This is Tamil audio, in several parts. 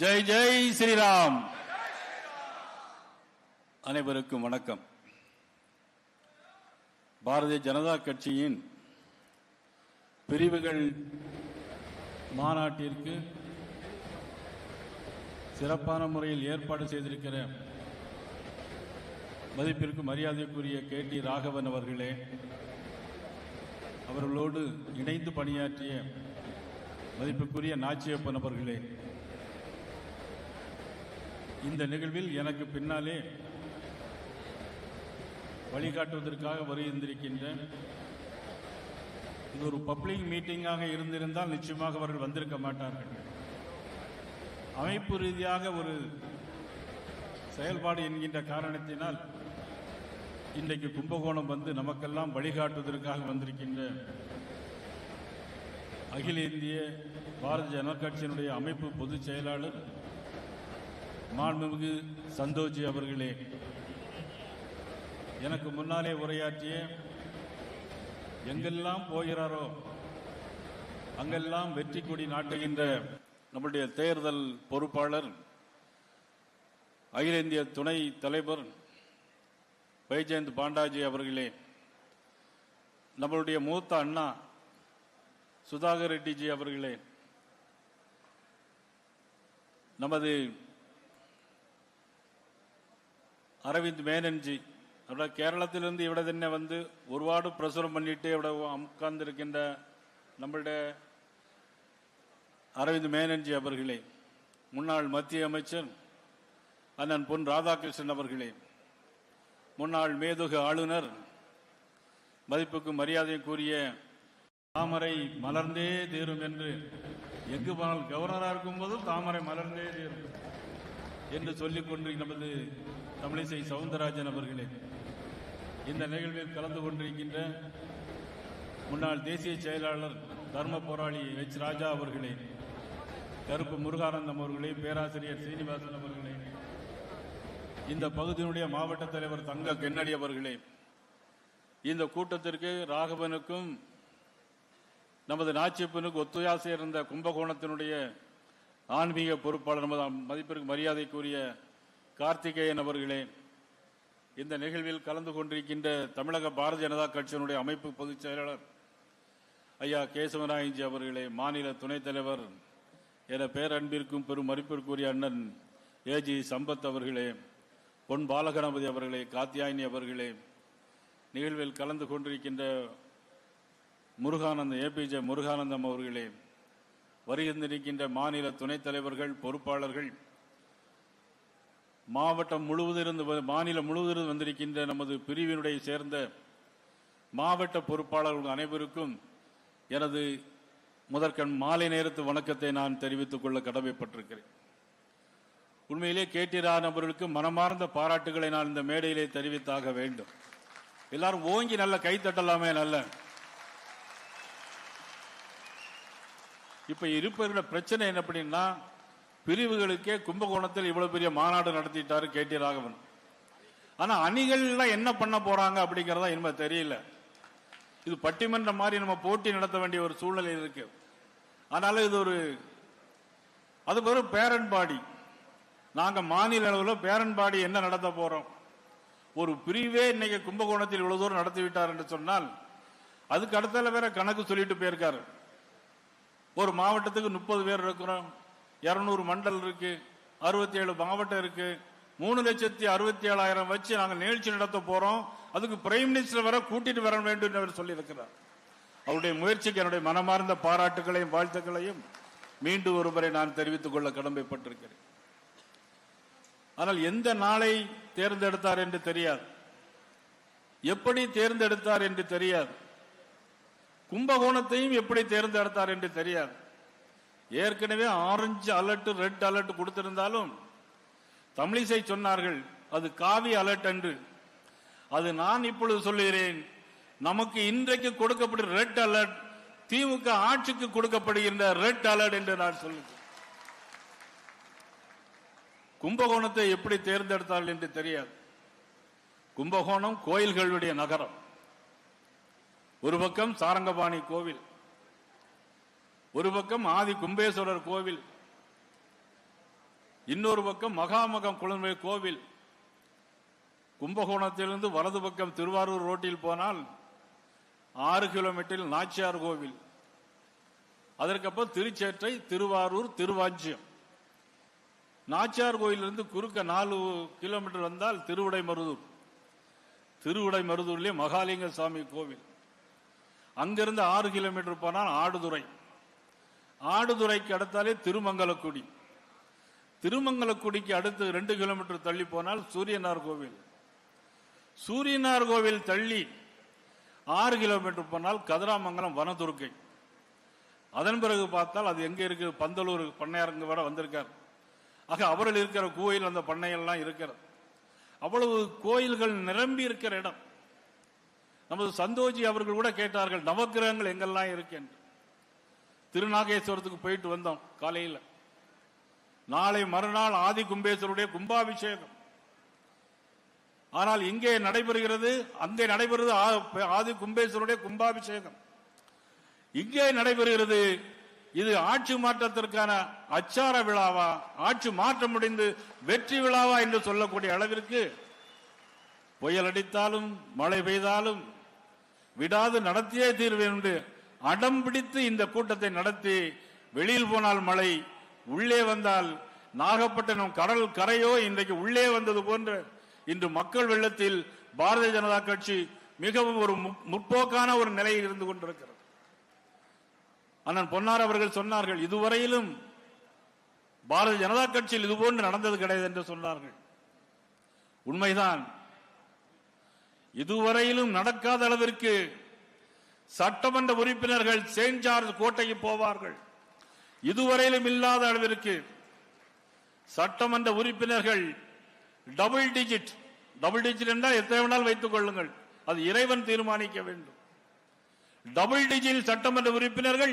ஜெய் ஜெய் ஸ்ரீராம். அனைவருக்கும் வணக்கம். பாரதிய ஜனதா கட்சியின் பிரிவுகள் மாநாட்டிற்கு சிறப்பான முறையில் ஏற்பாடு செய்திருக்கிற மதிப்பிற்கு மரியாதைக்குரிய கே டி ராகவன் அவர்களே அவர்களோடு இணைந்து பணியாற்றிய மதிப்புக்குரிய நாச்சியப்பன் அவர்களே இந்த நிகழ்வில் எனக்கு பின்னாலே வழிகாட்டுவதற்காக வருகின்றிருக்கின்ற இது ஒரு பப்ளிக் மீட்டிங்காக இருந்திருந்தால் நிச்சயமாக அவர்கள் வந்திருக்க மாட்டார்கள். அமைப்பு ரீதியாக ஒரு செயல்பாடு என்கின்ற காரணத்தினால் இன்றைக்கு கும்பகோணம் வந்து நமக்கெல்லாம் வழிகாட்டுவதற்காக வந்திருக்கின்ற அகில இந்திய பாரதிய ஜனதா கட்சியினுடைய அமைப்பு பொதுச் செயலாளர் மாண்புமிகு சந்தோஜி அவர்களே எனக்கு முன்னாலே உரையாற்றிய எங்கெல்லாம் போகிறாரோ அங்கெல்லாம் வெற்றி கொடி நாட்டுகின்ற நம்முடைய தேர்தல் பொறுப்பாளர் அகில இந்திய துணை தலைவர் வைஜெயந்த் பாண்டாஜி அவர்களே நம்மளுடைய மூத்த அண்ணா சுதாகர் ரெட்டிஜி அவர்களே நமது அரவிந்த் மேனன்ஜி അവിടെ கேரளத்திலிருந்து നിന്ന് ഇവിടെ வந்து വന്ന് ഒരുപാട് പ്രസരം പണിയിട്ട് ഇവിടെ ഉക്കാന്നിരിക്കേണ്ട നമ്മളുടെ அரவிந்த் மேனன்ஜி அவர்களே முன்னாள் மத்திய அமைச்சர் அண்ணன் பொன் ராதாகிருஷ்ணன் அவர்களே முன்னாள் மேதுகு ஆளுநர் மதிப்புக்கு மரியாதை கூறிய தாமரை மலர்ந்தே தீரும் என்று எங்கு போனால் கவர்னராக இருக்கும்போதும் தாமரை மலர்ந்தே தீரும். என்று சொல்லிக் கொண்டு நமது தமிழிசை சவுந்தரராஜன் அவர்களே இந்த நிகழ்வில் கலந்து கொண்டிருக்கின்ற முன்னாள் தேசிய செயலாளர் தர்ம போராளி எச். ராஜா அவர்களே கருப்பு முருகானந்தம் அவர்களே பேராசிரியர் சீனிவாசன் அவர்களே இந்த பகுதியினுடைய மாவட்ட தலைவர் தங்க கென்னடி அவர்களே இந்த கூட்டத்திற்கு ராகவனுக்கும் நமது நாச்சியப்பனுக்கு ஒத்துழையாசை இருந்த கும்பகோணத்தினுடைய ஆன்மீக பொறுப்பாளர் நமது மதிப்பிற்கு மரியாதைக்குரிய கார்த்திகேயன் அவர்களே இந்த நிகழ்வில் கலந்து கொண்டிருக்கின்ற தமிழக பாரதிய ஜனதா கட்சியினுடைய அமைப்பு பொதுச் செயலாளர் ஐயா கேசவராயஞ்சி அவர்களே மாநில துணைத் தலைவர் என பேரன்பிற்கும் பெரும் மதிப்பிற்குரிய அண்ணன் ஏஜி சம்பத் அவர்களே பொன் பாலகணபதி அவர்களே காத்தியாயினி அவர்களே நிகழ்வில் கலந்து கொண்டிருக்கின்ற முருகானந்தம் ஏபிஜே முருகானந்தம் அவர்களே வருகின்றிருக்கின்ற மாநில துணைத் தலைவர்கள் பொறுப்பாளர்கள் மாவட்டம் முழுவதிலிருந்து மாநிலம் முழுவதிலிருந்து வந்திருக்கின்ற நமது பிரிவினுடைய சேர்ந்த மாவட்ட பொறுப்பாளர்கள் அனைவருக்கும் எனது முதற்கண் மாலை நேரத்து வணக்கத்தை நான் தெரிவித்துக் கொள்ள கடமைப்பட்டிருக்கிறேன். உண்மையிலே கேட்டிரான் நபர்களுக்கு மனமார்ந்த பாராட்டுகளை நான் இந்த மேடையிலே தெரிவித்தாக வேண்டும். எல்லாரும் ஓங்கி நல்ல கைத்தட்டலாமே நல்ல இப்ப இருப்பவர்கள பிரச்சனை என்ன அப்படின்னா பிரிவுகளுக்கே கும்பகோணத்தில் இவ்வளவு பெரிய மாநாடு நடத்திட்டாரு கே டி ராகவன். ஆனா அணிகள்லாம் என்ன பண்ண போறாங்க அப்படிங்கறதா இனிமே தெரியல. இது பட்டிமன்றம் மாதிரி நம்ம போட்டி நடத்த வேண்டிய ஒரு சூழ்நிலை இருக்கு. அதனால இது ஒரு அது ஒரு பேரன் பாடி. நாங்க மாநில அளவில் பேரன் பாடி என்ன நடத்த போறோம்? ஒரு பிரிவே இன்னைக்கு கும்பகோணத்தில் இவ்வளவு தூரம் நடத்தி விட்டார் என்று சொன்னால் அதுக்கு அடுத்தால வேற கணக்கு சொல்லிட்டு போயிருக்காரு. ஒரு மாவட்டத்துக்கு முப்பது பேர் இருக்கிறோம். இருநூறு மண்டல் இருக்கு. அறுபத்தி ஏழு மாவட்டம் இருக்கு. மூணு லட்சத்தி அறுபத்தி ஏழாயிரம் வச்சு நாங்க நிகழ்ச்சி நடத்த போறோம். அதுக்கு பிரைம் மினிஸ்டர் வர கூட்டிட்டு வர வேண்டும் என்று அவர் சொல்லியிருக்கிறார். அவருடைய முயற்சிக்கு என்னுடைய மனமார்ந்த பாராட்டுகளையும் வாழ்த்துக்களையும் மீண்டும் ஒருமுறை நான் தெரிவித்துக் கொள்ள கடமைப்பட்டிருக்கிறேன். ஆனால் எந்த நாளை தேர்ந்தெடுத்தார் என்று தெரியாது. எப்படி தேர்ந்தெடுத்தார் என்று தெரியாது. கும்பகோணத்தையும் எப்படி தேர்ந்தெடுத்தார் என்று தெரியாது. ஏற்கனவே ஆரஞ்சு அலர்ட் ரெட் அலர்ட் கொடுத்திருந்தாலும் தமிழிசை சொன்னார்கள் அது காவி அலர்ட் என்று. அது நான் இப்பொழுது சொல்லுகிறேன் நமக்கு இன்றைக்கு கொடுக்கப்படுகிற ரெட் அலர்ட் திமுக ஆட்சிக்கு கொடுக்கப்படுகின்ற ரெட் அலர்ட் என்று நான் சொல்லுகிறேன். கும்பகோணத்தை எப்படி தேர்ந்தெடுத்தார்கள் என்று தெரியாது. கும்பகோணம் கோயில்களுடைய நகரம். ஒரு பக்கம் சாரங்கபாணி கோவில் ஒரு பக்கம் ஆதி கும்பேஸ்வரர் கோவில் இன்னொரு பக்கம் மகாமகம் குழந்தை கோவில். கும்பகோணத்திலிருந்து வலது பக்கம் திருவாரூர் ரோட்டில் போனால் ஆறு கிலோமீட்டரில் நாச்சியார் கோவில். அதற்கப்புறம் திருச்சேற்றை திருவாரூர் திருவாஞ்சியம். நாச்சியார் கோயிலிருந்து குறுக்க நாலு கிலோமீட்டர் வந்தால் திருவிடைமருதூர். திருவிடைமருதூர்லேயே மகாலிங்க சாமி கோவில். அங்கிருந்து ஆறு கிலோமீட்டர் போனால் ஆடுதுறை. ஆடுதுறைக்கு அடுத்தாலே திருமங்கலக்குடி. திருமங்கலக்குடிக்கு அடுத்து ரெண்டு கிலோமீட்டர் தள்ளி போனால் சூரியனார் கோவில். சூரியனார் கோவில் தள்ளி ஆறு கிலோமீட்டர் போனால் கதிராமங்கலம் வனதுர்க்கை அதன் பிறகு பார்த்தால் அது எங்கே இருக்கு? பந்தலூர் பண்ணையாரங்க வர வந்திருக்கார். ஆக அவர்கள் இருக்கிற கோயில் அந்த பண்ணையெல்லாம் இருக்கிறது. அவ்வளவு கோயில்கள் நிரம்பி இருக்கிற இடம். நமது சந்தோஜி அவர்கள் கூட கேட்டார்கள் நவக்கிரகங்கள் எங்கெல்லாம் இருக்கு? என்று. திருநாகேஸ்வரத்துக்கு போயிட்டு வந்தோம் காலையில். நாளை மறுநாள் ஆதி கும்பேஸ்வருடைய கும்பாபிஷேகம். ஆனால் இங்கே நடைபெறுகிறது அங்கே நடைபெறுவது ஆ- ஆதி கும்பேஸ்வருடைய கும்பாபிஷேகம். இங்கே நடைபெறுகிறது இது ஆட்சி மாற்றத்திற்கான அச்சார விழாவா? ஆட்சி மாற்றம் முடிந்து வெற்றி விழாவா என்று சொல்லக்கூடிய அளவிற்கு புயல் அடித்தாலும் மழை பெய்தாலும் விடாது நடத்தியே தீர்வேன் என்று அடம் பிடித்து இந்த கூட்டத்தை நடத்தி வெளியில் போனால் மழை உள்ளே வந்தால் நாகப்பட்டினம் கடல் கரையோ இன்றைக்கு உள்ளே வந்தது போன்ற இன்று மக்கள் வெள்ளத்தில் பாரதிய ஜனதா கட்சி மிகவும் ஒரு முற்போக்கான ஒரு நிலையில் இருந்து கொண்டிருக்கிறது. அண்ணன் பொன்னார் அவர்கள் சொன்னார்கள் இதுவரையிலும் பாரதிய ஜனதா கட்சியில் இதுபோன்று நடந்தது கிடையாது என்று சொன்னார்கள். உண்மைதான் இதுவரையிலும் நடக்காத அளவிற்கு சட்டமன்ற உறுப்பினர்கள் செயின்ட் ஜார்ஜ் கோட்டைக்கு போவார்கள். இதுவரையிலும் இல்லாத அளவிற்கு சட்டமன்ற உறுப்பினர்கள் டபுள் டிஜிட் டபுள் டிஜிட் என்றால் எத்தனை வேணாலும் வைத்துக் கொள்ளுங்கள். அது இறைவன் தீர்மானிக்க வேண்டும். டபுள் டிஜிட் சட்டமன்ற உறுப்பினர்கள்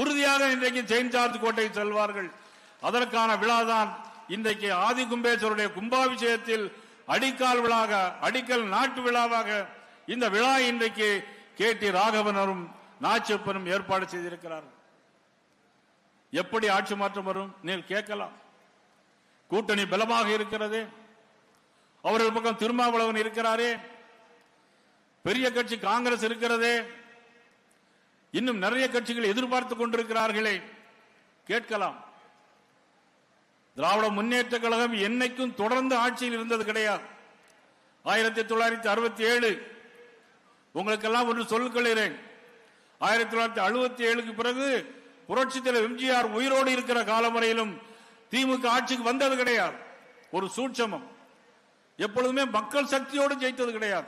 உறுதியாக இன்றைக்கு செயின்ட் ஜார்ஜ் கோட்டை செல்வார்கள். அதற்கான விழாதான் இன்றைக்கு ஆதி கும்பேஸ்வருடைய கும்பாபிஷேகத்தில் அடிக்கால் விழாக அடிக்கல் நாட்டு விழாவாக இந்த விழா இன்றைக்கு கே. டி. ராகவனரும் நாச்சப்பனும் ஏற்பாடு செய்திருக்கிறார்கள். எப்படி ஆட்சி மாற்றம் வரும்? நீங்கள் கேட்கலாம். கூட்டணி பலமாக இருக்கிறது. அவர்கள் பக்கம் திருமாவளவன் இருக்கிறாரே. பெரிய கட்சி காங்கிரஸ் இருக்கிறதே. இன்னும் நிறைய கட்சிகள் எதிர்பார்த்து கொண்டிருக்கிறார்களே. கேட்கலாம். திராவிட முன்னேற்ற கழகம் என்னைக்கும் தொடர்ந்து ஆட்சியில் இருந்தது கிடையாது. ஆயிரத்தி தொள்ளாயிரத்தி அறுபத்தி ஏழு உங்களுக்கெல்லாம் ஒன்று சொல்லிக்கொள்கிறேன் ஆயிரத்தி தொள்ளாயிரத்தி அறுபத்தி ஏழுக்கு பிறகு புரட்சி தலைவர் எம்ஜிஆர் உயிரோடு இருக்கிற காலம் வரையிலும் திமுக ஆட்சிக்கு வந்தது கிடையாது. ஒரு சூட்சமம். எப்பொழுதுமே மக்கள் சக்தியோடு ஜெயித்தது கிடையாது.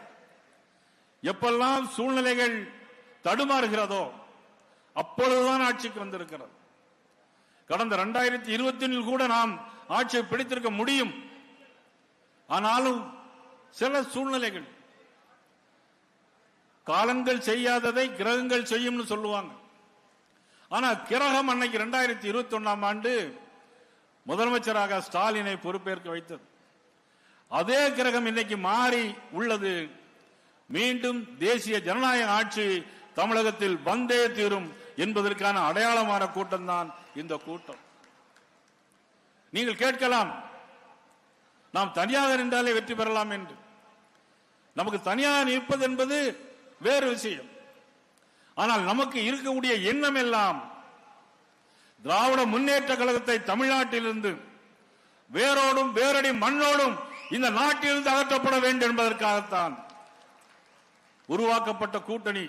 எப்பெல்லாம் சூழ்நிலைகள் தடுமாறுகிறதோ அப்பொழுதுதான் ஆட்சிக்கு வந்திருக்கிறது. கடந்த இரண்டாயிரத்தி இருபத்தி கூட நாம் ஆட்சியை பிடித்திருக்க முடியும். ஆனாலும் சில சூழ்நிலைகள் காலங்கள் செய்யாததை கிரகங்கள் செய்யும்னு சொல்லுவாங்க. ஆனா கிரகம் அன்னைக்கு இரண்டாயிரத்தி இருபத்தி ஒன்னாம் ஆண்டு முதலமைச்சராக ஸ்டாலினை பொறுப்பேற்க வைத்தது. அதே கிரகம் இன்னைக்கு மாறி உள்ளது. மீண்டும் தேசிய ஜனநாயக ஆட்சி தமிழகத்தில் வந்தே தீரும். என்பதற்கான அடையாளமான கூட்டம் தான் இந்த கூட்டம். நீங்கள் கேட்கலாம் நாம் தனியாக நின்றாலே வெற்றி பெறலாம் என்று. நமக்கு தனியாக நிற்பது என்பது வேறு விஷயம். ஆனால் நமக்கு இருக்கக்கூடிய எண்ணம் எல்லாம் திராவிட முன்னேற்ற கழகத்தை தமிழ்நாட்டிலிருந்து வேரோடும் வேரடி மண்ணோடும் இந்த நாட்டிலிருந்து அகற்றப்பட வேண்டும் என்பதற்காகத்தான் உருவாக்கப்பட்ட கூட்டணி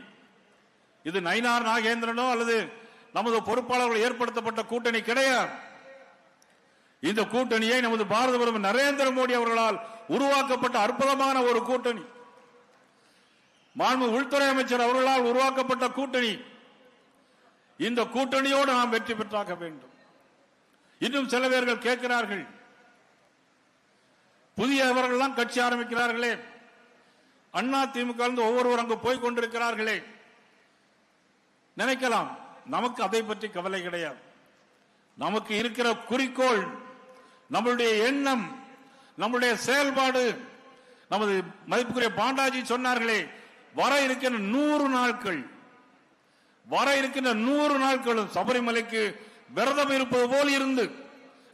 இது நயினார் நாகேந்திரனோ அல்லது நமது பொறுப்பாளர்கள் ஏற்படுத்தப்பட்ட கூட்டணி கிடையாது இந்த கூட்டணியை நமது பாரத பிரதமர் நரேந்திர மோடி அவர்களால் உருவாக்கப்பட்ட அற்புதமான ஒரு கூட்டணி. மாண்பு உள்துறை அமைச்சர் அவர்களால் உருவாக்கப்பட்ட கூட்டணி. இந்த கூட்டணியோடு நாம் வெற்றி பெற்றாக வேண்டும். இன்னும் சில பேர்கள் கேட்கிறார்கள். புதியவர்கள்லாம் கட்சி ஆரம்பிக்கிறார்களே. அண்ணா திமுக ஒவ்வொருவர் அங்கு போய் கொண்டிருக்கிறார்களே. நினைக்கலாம். நமக்கு அதை பற்றி கவலை கிடையாது. நமக்கு இருக்கிற குறிக்கோள் நம்மளுடைய எண்ணம் நம்முடைய செயல்பாடு நமது மதிப்புக்குரிய பாண்டாஜி சொன்னார்களே வர இருக்கின்ற நூறு நாட்கள் வர இருக்கின்ற நூறு நாட்களும் சபரிமலைக்கு விரதம் இருப்பது போல் இருந்து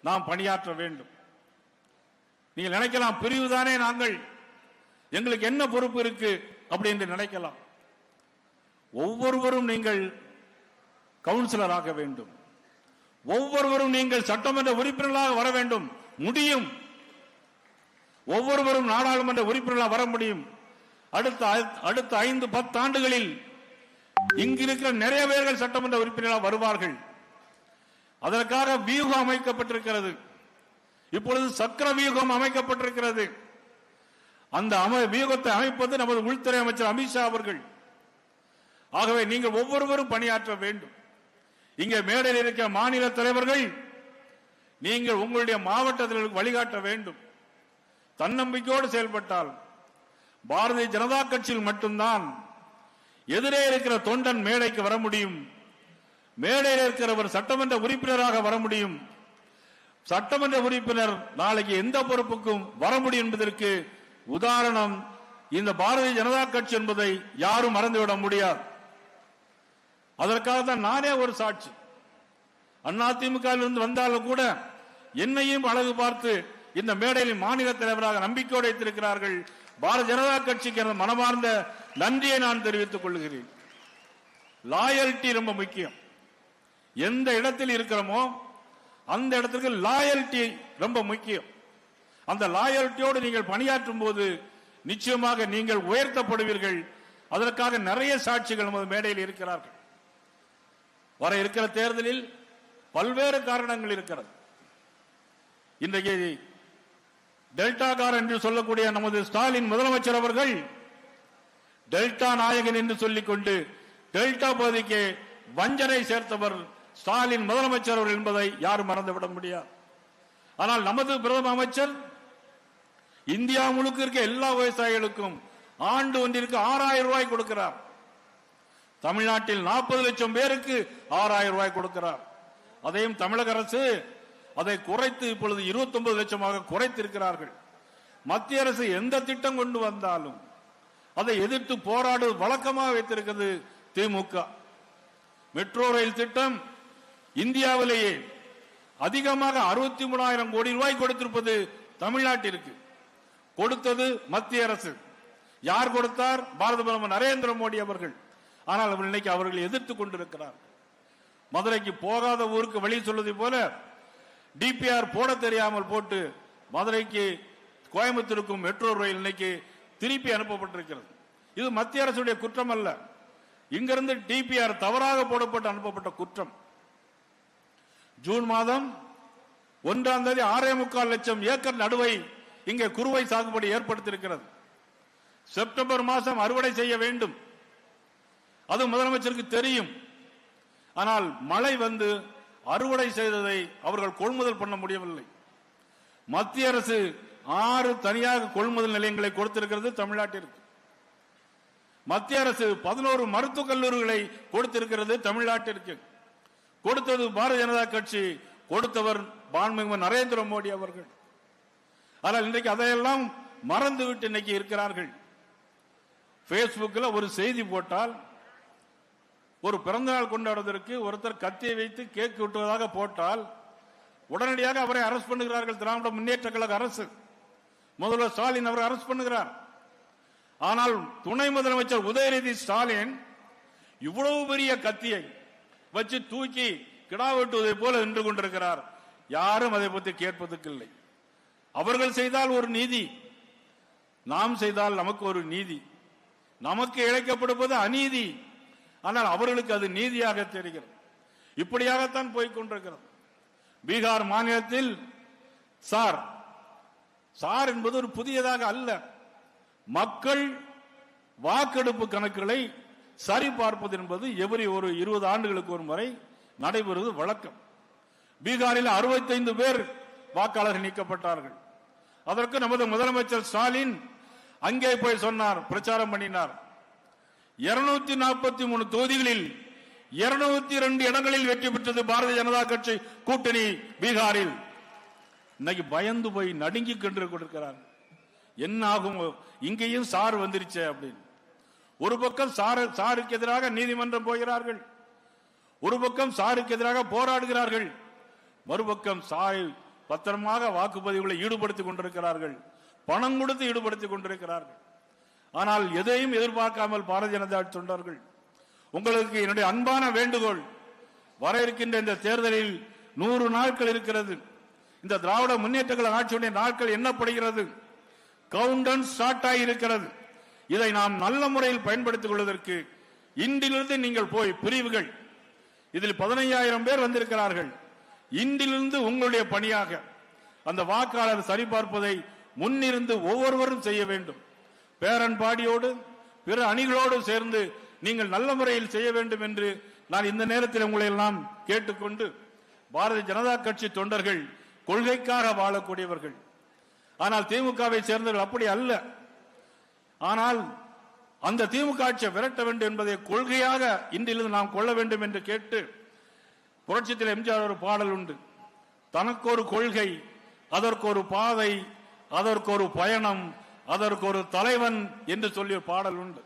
நாம் பணியாற்ற வேண்டும். நீங்கள் நினைக்கலாம் பிரிவுதானே நாங்கள் எங்களுக்கு என்ன பொறுப்பு இருக்கு அப்படி என்று நினைக்கலாம். ஒவ்வொருவரும் நீங்கள் கவுன்சிலர் ஆக வேண்டும். ஒவ்வொருவரும் நீங்கள் சட்டமன்ற உறுப்பினர்களாக வர வேண்டும். முடியும். ஒவ்வொருவரும் நாடாளுமன்ற உறுப்பினர்களாக வர முடியும். அடுத்த அடுத்த ஐந்து பத்து ஆண்டுகளில் இங்கிருக்கிற நிறைய பேர்கள் சட்டமன்ற உறுப்பினர்களாக வருவார்கள். அதற்காக வியூகம் அமைக்கப்பட்டிருக்கிறது. இப்பொழுது சக்கர வியூகம் அமைக்கப்பட்டிருக்கிறது. அந்த அமை வியூகத்தை அமைப்பது நமது உள்துறை அமைச்சர் அமித்ஷா அவர்கள் ஆகவே நீங்கள் ஒவ்வொருவரும் பணியாற்ற வேண்டும். இங்கே மேடையில் இருக்கிற மாநில தலைவர்கள் நீங்கள் உங்களுடைய மாவட்டத்தில் வழிகாட்ட வேண்டும். தன்னம்பிக்கையோடு செயல்பட்டால் பாரதிய ஜனதா கட்சியில் மட்டும்தான் எதிரே இருக்கிற தொண்டன் மேடைக்கு வர முடியும். மேடையில் இருக்கிறவர் சட்டமன்ற உறுப்பினராக வர முடியும். சட்டமன்ற உறுப்பினர் நாளைக்கு எந்த பொறுப்புக்கும் வர முடியும் என்பதற்கு உதாரணம் இந்த பாரதிய ஜனதா கட்சி என்பதை யாரும் மறந்துவிட முடியாது. அதற்காக தான் நானே ஒரு சாட்சி. அதிமுக வந்தாலும் கூட என்னையும் அழகு பார்த்து இந்த மேடையில் மாநில தலைவராக நம்பிக்கையோடு வைத்திருக்கிறார்கள். பாரதிய ஜனதா கட்சிக்கு எனது மனமார்ந்த நன்றியை நான் தெரிவித்துக் கொள்கிறேன். லாயல்டி ரொம்ப முக்கியம். எந்த இடத்தில் இருக்கிறோமோ அந்த இடத்துக்கு லாயல்டி ரொம்ப முக்கியம். அந்த லாயல்ட்டியோடு நீங்கள் பணியாற்றும் போது நிச்சயமாக நீங்கள் உயர்த்தப்படுவீர்கள். அதற்காக நிறைய சாட்சிகள் நமது மேடையில் இருக்கிறார்கள். வர இருக்கிற தேர்தலில் பல்வேறு காரணங்கள் இருக்கிறது. இன்றைக்கு டெல்டாகார் என்று சொல்லக்கூடிய நமது ஸ்டாலின் முதலமைச்சர் அவர்கள் டெல்டா நாயகன் என்று சொல்லிக் கொண்டு டெல்டா பகுதிக்கு வஞ்சனை சேர்த்தவர் ஸ்டாலின் முதலமைச்சர் அவர் என்பதை யாரும் மறந்துவிட முடியாது. ஆனால் நமது பிரதம அமைச்சர் இந்தியா முழுக்க இருக்க எல்லா விவசாயிகளுக்கும் ஆண்டு ஒன்றிற்கு ஆறாயிரம் ரூபாய் கொடுக்கிறார். தமிழ்நாட்டில் நாற்பது லட்சம் பேருக்கு ஆறாயிரம் ரூபாய் கொடுக்கிறார். அதையும் தமிழக அரசு அதை குறைத்து இப்பொழுது இருபத்தி ஒன்பது லட்சமாக குறைத்திருக்கிறார்கள். மத்திய அரசு எந்த திட்டம் கொண்டு வந்தாலும் அதை எதிர்த்து போராடுவது வழக்கமாக வைத்திருக்கிறது திமுக. மெட்ரோ ரயில் திட்டம் இந்தியாவிலேயே அதிகமாக அறுபத்தி மூணாயிரம் கோடி ரூபாய் கொடுத்திருப்பது தமிழ்நாட்டிற்கு. கொடுத்தது மத்திய அரசு. யார் கொடுத்தார்? பாரத பிரதமர் நரேந்திர மோடி அவர்கள். ஆனால் அவர் இன்னைக்கு அவர்கள் எதிர்த்துக் கொண்டிருக்கிறார். மதுரைக்கு போகாத ஊருக்கு வழி சொல்வதை போல டிபிஆர் போட தெரியாமல் போட்டு மதுரைக்கு கோயம்புத்தூருக்கும் மெட்ரோ ரயில் இன்னைக்கு திருப்பி அனுப்பப்பட்டிருக்கிறது. இது மத்திய அரசுடைய குற்றம் அல்ல. இங்கிருந்து டிபிஆர் தவறாக போடப்பட்டு அனுப்பப்பட்ட குற்றம். ஜூன் மாதம் ஒன்றாம் தேதி ஆறே முக்கால் லட்சம் ஏக்கர் நடுவை இங்கே குறுவை சாகுபடி ஏற்படுத்தியிருக்கிறது. செப்டம்பர் மாதம் அறுவடை செய்ய வேண்டும். அது முதலமைச்சருக்கு தெரியும். ஆனால் மழை வந்து அறுவடை செய்ததை அவர்கள் கொள்முதல் பண்ண முடியவில்லை. மத்திய அரசு ஆறு தனியாக கொள்முதல் நிலையங்களை கொடுத்திருக்கிறது தமிழ்நாட்டிற்கு. மத்திய அரசு பதினோரு மருத்துவக் கல்லூரிகளை கொடுத்திருக்கிறது தமிழ்நாட்டிற்கு. கொடுத்தது பாரதிய ஜனதா கட்சி கொடுத்தவர் பான்மிகு நரேந்திர மோடி அவர்கள். ஆனால் இன்றைக்கு அதையெல்லாம் மறந்துவிட்டு இன்னைக்கு இருக்கிறார்கள். பேஸ்புக்கில் ஒரு செய்தி போட்டால் ஒரு பிறந்தநாள் கொண்டாடுவதற்கு ஒருத்தர் கத்தியை வைத்து கேக் விட்டுவதாக போட்டால் உடனடியாக அவரை அரசு பண்ணுகிறார்கள் திராவிட முன்னேற்ற கழக அரசு. முதல்வர் ஸ்டாலின் அவரை அரசு பண்ணுகிறார். ஆனால் துணை முதலமைச்சர் உதயநிதி ஸ்டாலின் இவ்வளவு பெரிய கத்தியை வச்சு தூக்கி கிடா வெட்டுவதை போல நின்று கொண்டிருக்கிறார். யாரும் அதை பற்றி கேட்பதற்கு இல்லை அவர்கள் செய்தால் ஒரு நீதி நாம் செய்தால் நமக்கு ஒரு நீதி. நமக்கு இழைக்கப்படுவது அநீதி. ஆனால் அவர்களுக்கு அது நீதியாக தெரிகிறது. இப்படியாகத்தான் போய்கொண்டிருக்கிறது பீகார் மாநிலத்தில் சார் சார் என்பது ஒரு புதியதாக அல்ல. மக்கள் வாக்கெடுப்பு கணக்குகளை சரி பார்ப்பது என்பது எவரி ஒரு இருபது ஆண்டுகளுக்கு ஒரு முறை நடைபெறுவது வழக்கம். பீகாரில் அறுபத்தைந்து பேர் வாக்காளர்கள் நீக்கப்பட்டார்கள். அதற்கு நமது முதலமைச்சர் ஸ்டாலின் அங்கே போய் சொன்னார் பிரச்சாரம் பண்ணினார். இருநூத்தி நாற்பத்தி மூணு தொகுதிகளில் இருநூத்தி ரெண்டு இடங்களில் வெற்றி பெற்றது பாரதிய ஜனதா கட்சி கூட்டணி பீகாரில். இன்னைக்கு பயந்து போய் நடுங்கி கண்டு கொடுக்கிறார் என்ன ஆகும்? இங்கேயும் சார் வந்துருச்சு அப்படின்னு. ஒரு பக்கம் சாரு சாருக்கு எதிராக நீதிமன்றம் போகிறார்கள். ஒரு பக்கம் சாருக்கு எதிராக போராடுகிறார்கள். மறுபக்கம் சாரை பத்திரமாக வாக்குப்பதிவுகளை ஈடுபடுத்திக் கொண்டிருக்கிறார்கள். பணம் கொடுத்து ஈடுபடுத்திக் கொண்டிருக்கிறார்கள். ஆனால் எதையும் எதிர்பார்க்காமல் பாரதிய ஜனதா தொண்டர்கள். உங்களுக்கு என்னுடைய அன்பான வேண்டுகோள் வர இருக்கின்ற இந்த தேர்தலில் நூறு நாட்கள் இருக்கிறது. இந்த திராவிட முன்னேற்றங்கள் ஆட்சியுடைய நாட்கள் என்னப்படுகிறது கவுண்டன் ஸ்டார்ட் ஆகியிருக்கிறது இதை நாம் நல்ல முறையில் பயன்படுத்திக் கொள்வதற்கு இன்றிலிருந்து நீங்கள் போய் பிரிவுகள். இதில் பதினையாயிரம் பேர் வந்திருக்கிறார்கள். இன்றிலிருந்து உங்களுடைய பணியாக. அந்த வாக்காளர் சரிபார்ப்பதை முன்னிருந்து ஒவ்வொருவரும் செய்ய வேண்டும். பேரன்பாடியோடு பிற அணிகளோடு சேர்ந்து நீங்கள் நல்ல முறையில் செய்ய வேண்டும் என்று நான் இந்த நேரத்தில் உங்களை எல்லாம் கேட்டுக்கொண்டு பாரதிய ஜனதா கட்சி தொண்டர்கள் கொள்கைக்காக வாழக்கூடியவர்கள். ஆனால் திமுகவை சேர்ந்தவர்கள் அப்படி அல்ல. ஆனால் அந்த திமுக ஆட்சியை விரட்ட வேண்டும் என்பதை கொள்கையாக இன்றிலிருந்து நாம் கொள்ள வேண்டும் என்று கேட்டு புரட்சித்தில் எம்ஜிஆர் ஒரு பாடல் உண்டு. தனக்கு ஒரு கொள்கை அதற்கு ஒரு பாதை அதற்கு ஒரு பயணம் அதற்கு ஒரு தலைவன் என்று சொல்லி ஒரு பாடல் உண்டு.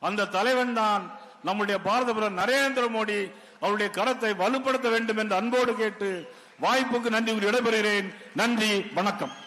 அந்த தலைவன் தான் நம்முடைய பாரத பிரதமர் நரேந்திர மோடி அவருடைய கரத்தை வலுப்படுத்த வேண்டும் என்று அன்போடு கேட்டு வாய்ப்புக்கு நன்றி கூறி விடைபெறுகிறேன். நன்றி வணக்கம்.